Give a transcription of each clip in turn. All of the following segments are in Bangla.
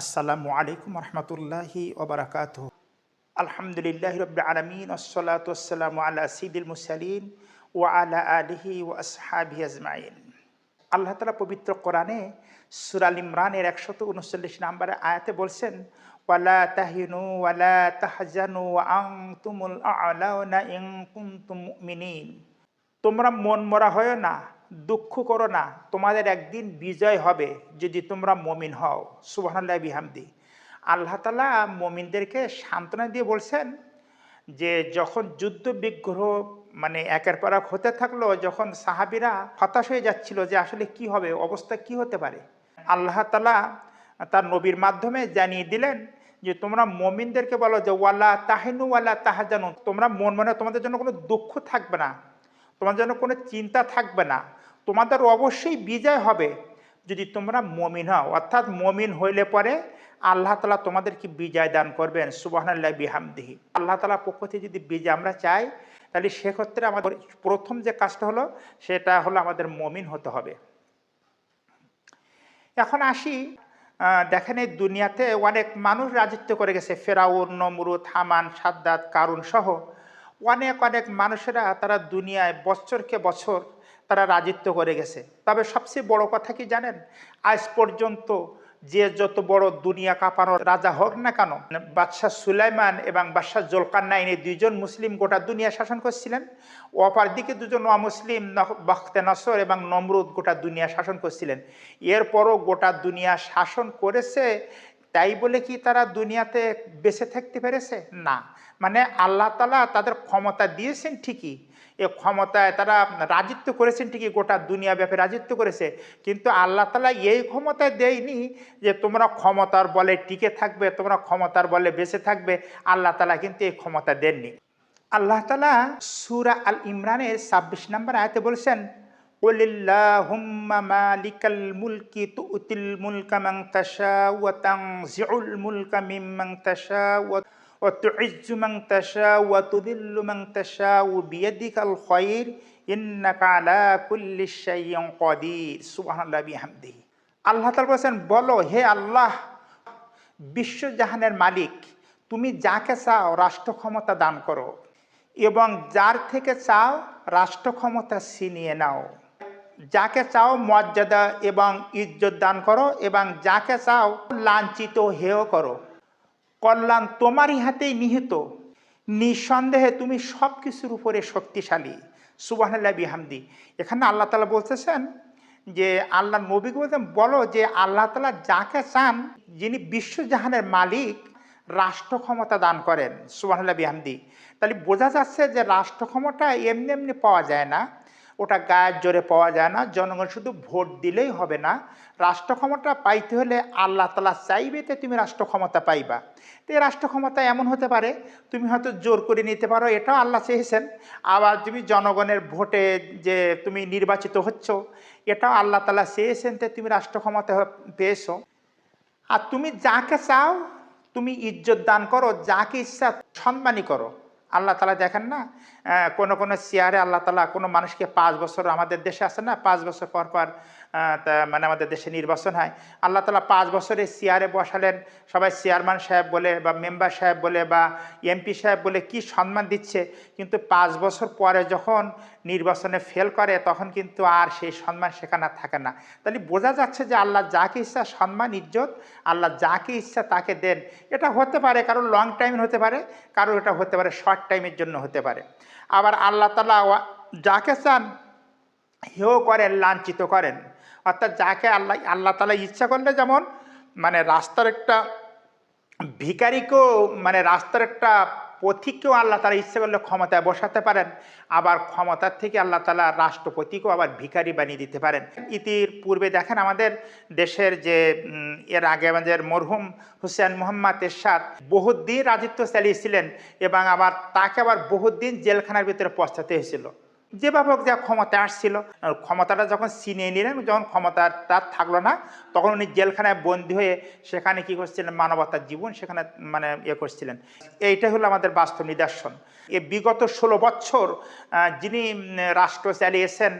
আসসালামু আলাইকুম রহমতুল্লাহি ওবরাকাত আলহামদুলিল্লাহ রব আলমিন আসসালাতাম আলা সিদুল মুসালিন ও আলা আলিহি ও আসহাবি আজমাইন। আল্লাহ তালা পবিত্র কোরআনে সুরাল ইমরানের একশত উনচল্লিশ নম্বরে আয়াতে বলছেন, ওয়ালা তাহিনু ওয়ালা তাহজানু আং তুমুল আলাউনা ইং কুনতুম মুমিনিন। তোমরা মন মরা হয় না দুঃখ করো না, তোমাদের একদিন বিজয় হবে যদি তোমরা মমিন হও। সুবহানাল্লাহ বিহামদি। আল্লাহ তালা মমিনদেরকে সান্ত্বনা দিয়ে বলছেন যে, যখন যুদ্ধ বিগ্রহ মানে একের পর এক হতে থাকল, যখন সাহাবিরা হতাশ হয়ে যাচ্ছিল যে, আসলে কি হবে, অবস্থা কি হতে পারে? আল্লাহ তালা তার নবীর মাধ্যমে জানিয়ে দিলেন যে, তোমরা মমিনদেরকে বলো যে ওয়াল্লা তাহেনু ওয়াল্লা তাহাজানু তোমরা মন মনে তোমাদের জন্য কোনো দুঃখ থাকবে না তোমার জন্য কোনো চিন্তা থাকবে না। তোমাদের অবশ্যই বিজয় হবে যদি তোমরা মমিন হও। অর্থাৎ মমিন হইলে পরে আল্লাহ তালা তোমাদেরকে বিজয় দান করবেন সুবাহান্লাহ বিহামদিহি। আল্লাহ তালা পক্ষ থেকে যদি বিজয় আমরা চাই, তাহলে সেক্ষেত্রে আমাদের প্রথম যে কাজটা হলো, সেটা হলো আমাদের মমিন হতে হবে। এখন আসি দেখেন এই দুনিয়াতে অনেক মানুষ রাজত্ব করে গেছে। ফেরাউন, নমরুদ, হামান, সাদ্দাত, কারুন সহ অনেক অনেক মানুষেরা তারা দুনিয়ায় বছরকে বছর তারা রাজত্ব করে গেছে। তবে সবচেয়ে বড় কথা কি জানেন? আজ পর্যন্ত যে যত বড় দুনিয়া কাঁপানোর রাজা হোক না কেন, বাদশাহ সুলাইমান এবং বাদশাহ জোলকান্নাইন এই দুইজন মুসলিম গোটা দুনিয়া শাসন করছিলেন। অপার দিকে দুজন অমুসলিম বখতে নসর এবং নমরুদ গোটা দুনিয়া শাসন করছিলেন। এরপরও গোটা দুনিয়া শাসন করেছে, তাই বলে কি তারা দুনিয়াতে বেঁচে থাকতে পেরেছে? না। মানে আল্লাহ তালা তাদের ক্ষমতা দিয়েছেন ঠিকই এ ক্ষমতায় তারা রাজিত্ব করেছেন ঠিকই, গোটা দুনিয়া ব্যাপী রাজিত্ব করেছে। কিন্তু আল্লাহ তালা এই ক্ষমতা দেয়নি যে তোমরা ক্ষমতার বলে টিকে থাকবে, তোমরা ক্ষমতার বলে বেঁচে থাকবে। আল্লাহ তালা কিন্তু এই ক্ষমতা দেননি। আল্লাহ তালা সুরা আল ইমরানের ছাব্বিশ নম্বর আয়তে বলছেন মালিকাল মুলকা মুলকা وتعز من تشاء وتذل من تشاء بيدك الخير إنك على كل شيء قدير سبحان الله بحمده আল্লাহ তালা বলছেন বলো হে আল্লাহ বিশ্বজাহানের মালিক তুমি যাকে চাও রাষ্ট্র ক্ষমতা দান করো এবং যার থেকে চাও রাষ্ট্র ক্ষমতা ছিনিয়ে নাও যাকে চাও মর্যাদা এবং ইজ্জত দান করো এবং যাকে চাও লাঞ্ছিত হেয় করো কল্যাণ তোমারই হাতেই নিহিত। নিঃসন্দেহে তুমি সব কিছুর উপরে শক্তিশালী। সুবাহান্লাহ বিহামদি। এখানে আল্লাহ তালা বলতেছেন যে, আল্লাহ নবীকে বলতেন বলো যে আল্লাহ তালা যাকে চান, যিনি বিশ্বজাহানের মালিক, রাষ্ট্র ক্ষমতা দান করেন। সুবাহান্লাহ বিহামদি। তাহলে বোঝা যাচ্ছে যে রাষ্ট্র ক্ষমতা এমনি এমনি পাওয়া যায় না। ওটা গায়ের জোরে পাওয়া যায় না। জনগণ শুধু ভোট দিলেই হবে না। রাষ্ট্র ক্ষমতা পাইতে হলে আল্লাহ তালা চাইবে তো তুমি রাষ্ট্র ক্ষমতা পাইবা। তো এই রাষ্ট্র ক্ষমতা এমন হতে পারে, তুমি হয়তো জোর করে নিতে পারো, এটাও আল্লাহ চেয়েছেন। আবার তুমি জনগণের ভোটে যে তুমি নির্বাচিত হচ্ছ, এটাও আল্লাহ তালা চেয়েছেন তো তুমি রাষ্ট্র ক্ষমতা পেয়েছ। আর তুমি যাকে চাও, তুমি ইজ্জত দান করো, যাকে ইচ্ছা সম্মানই করো। আল্লাহ তালা দেখেন না? কোন কোনো চেয়ারে আল্লাহ তালা কোনো মানুষকে পাঁচ বছর আমাদের দেশে আসে না? পাঁচ বছর পর পর মানে আমাদের দেশে নির্বাচন হয়। আল্লাহ তালা পাঁচ বছরে চেয়ারে বসালেন। সবাই চেয়ারম্যান সাহেব বলে বা মেম্বার সাহেব বলে বা এমপি সাহেব বলে কি সম্মান দিচ্ছে। কিন্তু পাঁচ বছর পরে যখন নির্বাচনে ফেল করে, তখন কিন্তু আর সেই সম্মান সেখানে থাকে না। তাহলে বোঝা যাচ্ছে যে আল্লাহ যাকে ইচ্ছা সম্মান, ইজ্জত, আল্লাহ যাকে ইচ্ছা তাকে দেন। এটা হতে পারে কারও লং টাইম হতে পারে, কারও এটা হতে পারে শর্ট টাইমের জন্য হতে পারে। আবার আল্লাহ তালা যাকে চান হেও করেন, লাঞ্ছিত করেন। অর্থাৎ যাকে আল্লাহ আল্লাহ তালা ইচ্ছা করলে যেমন মানে রাস্তার একটা ভিকারিকেও মানে রাস্তার একটা পথিককেও আল্লাহ তালা ইচ্ছে করলে ক্ষমতায় বসাতে পারেন। আবার ক্ষমতার থেকে আল্লাহ তালা রাষ্ট্রপতিকেও আবার ভিখারি বানিয়ে দিতে পারেন। ইতির পূর্বে দেখেন আমাদের দেশের যে এর আগে আমাদের মরহুম হুসেন মোহাম্মদ এরশাদ বহুত দিন রাজত্ব চালিয়েছিলেন এবং আবার তাকে আবার বহুত দিন জেলখানার ভিতরে পৌঁছাতে হয়েছিল। যেভাবে হোক যা ক্ষমতা আসছিল ক্ষমতাটা যখন ছিনিয়ে নিলেন, যখন ক্ষমতা তার থাকল না, তখন উনি জেলখানায় বন্দী হয়ে সেখানে কি করছিলেন, মানবতার জীবন সেখানে মানে ইয়ে করছিলেন। এইটাই হলো আমাদের বাস্তব নিদর্শন। এ বিগত ষোলো বছর যিনি রাষ্ট্র চালিয়েছেন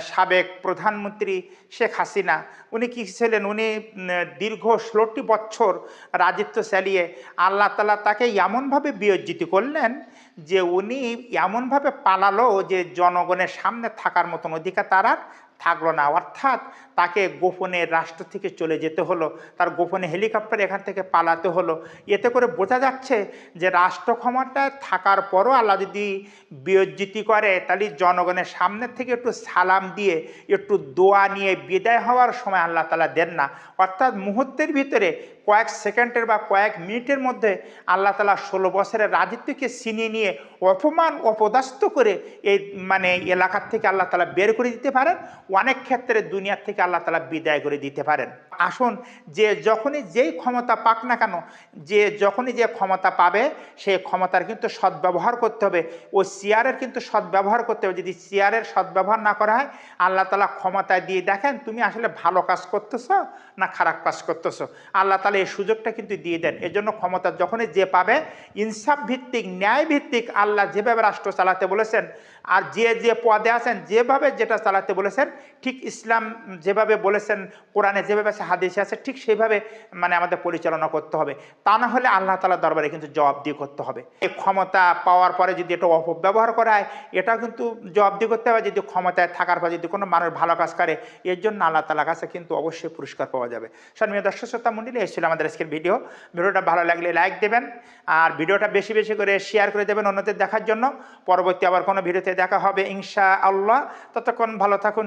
সাবেক প্রধানমন্ত্রী শেখ হাসিনা, উনি কি ছিলেন? উনি দীর্ঘ ষোলোটি বছর রাজত্ব চালিয়ে আল্লাহ তালা তাকে এমনভাবে বিয়োজিত করলেন যে উনি এমনভাবে পালালো যে জনগণের সামনে থাকার মতন অধিকার তার আর থাকল না। অর্থাৎ তাকে গোপনে রাষ্ট্র থেকে চলে যেতে হলো, তার গোপনে হেলিকপ্টার এখান থেকে পালাতে হলো। এতে করে বোঝা যাচ্ছে যে রাষ্ট্র ক্ষমতায় থাকার পরও আল্লাহ যদি বিয়োজিতি করে, তাহলে জনগণের সামনে থেকে একটু সালাম দিয়ে, একটু দোয়া নিয়ে বিদায় হওয়ার সময় আল্লাহ তালা দেন না। অর্থাৎ মুহূর্তের ভিতরে কয়েক সেকেন্ডের বা কয়েক মিনিটের মধ্যে আল্লাহ তালা ষোলো বছরের রাজত্বকে ছিনিয়ে নিয়ে অপমান অপদাস্ত করে এই মানে এলাকার থেকে আল্লাহ তালা বের করে দিতে পারেন। অনেক ক্ষেত্রে দুনিয়ার থেকে আল্লাহ তালা বিদায় করে দিতে পারেন। আসুন, যে যখনই যেই ক্ষমতা পাক না কেন, যে যখনই যে ক্ষমতা পাবে সেই ক্ষমতার কিন্তু সদ্ব্যবহার করতে হবে। ও চেয়ারের কিন্তু সদ্ব্যবহার করতে হবে। যদি চেয়ারের সদ্ব্যবহার না করা হয়, আল্লাহ তালা ক্ষমতায় দিয়ে দেখেন, তুমি আসলে ভালো কাজ করতেছো না খারাপ কাজ করতেছো? আল্লাহ তালা এই সুযোগটা কিন্তু দিয়ে দেন। এজন্য ক্ষমতা যখনই যে পাবে, ইনসাফ ভিত্তিক, ন্যায় ভিত্তিক আল্লাহ যেভাবে রাষ্ট্র চালাতে বলেছেন, আর যে যে পদে আছেন, যেভাবে যেটা চালাতে বলেছেন ঠিক ইসলাম যেভাবে বলেছেন, কোরআনে যেভাবে আছে, হাদিসে আছে, ঠিক সেইভাবে মানে আমাদের পরিচালনা করতে হবে। তা না হলে আল্লাহ তালা দরবারে কিন্তু জবাব দিয়ে করতে হবে। এই ক্ষমতা পাওয়ার পরে যদি এটা অপব্যবহার করা হয় এটাও কিন্তু জবাব দিয়ে করতে হবে। যদি ক্ষমতায় থাকার পর যদি কোনো মানুষ ভালো কাজ করে, এর জন্য আল্লাহ তালার কাছে কিন্তু অবশ্যই পুরস্কার পাওয়া যাবে। সম্মানীয় দর্শক, শ্রোতা মন্ডলী এসেছিল আমাদের আজকের ভিডিও। ভিডিওটা ভালো লাগলে লাইক দেবেন আর ভিডিওটা বেশি বেশি করে শেয়ার করে দেবেন অন্যদের দেখার জন্য। পরবর্তী আবার কোনো ভিডিওতে দেখা হবে ইনশা আল্লাহ ততক্ষণ ভালো থাকুন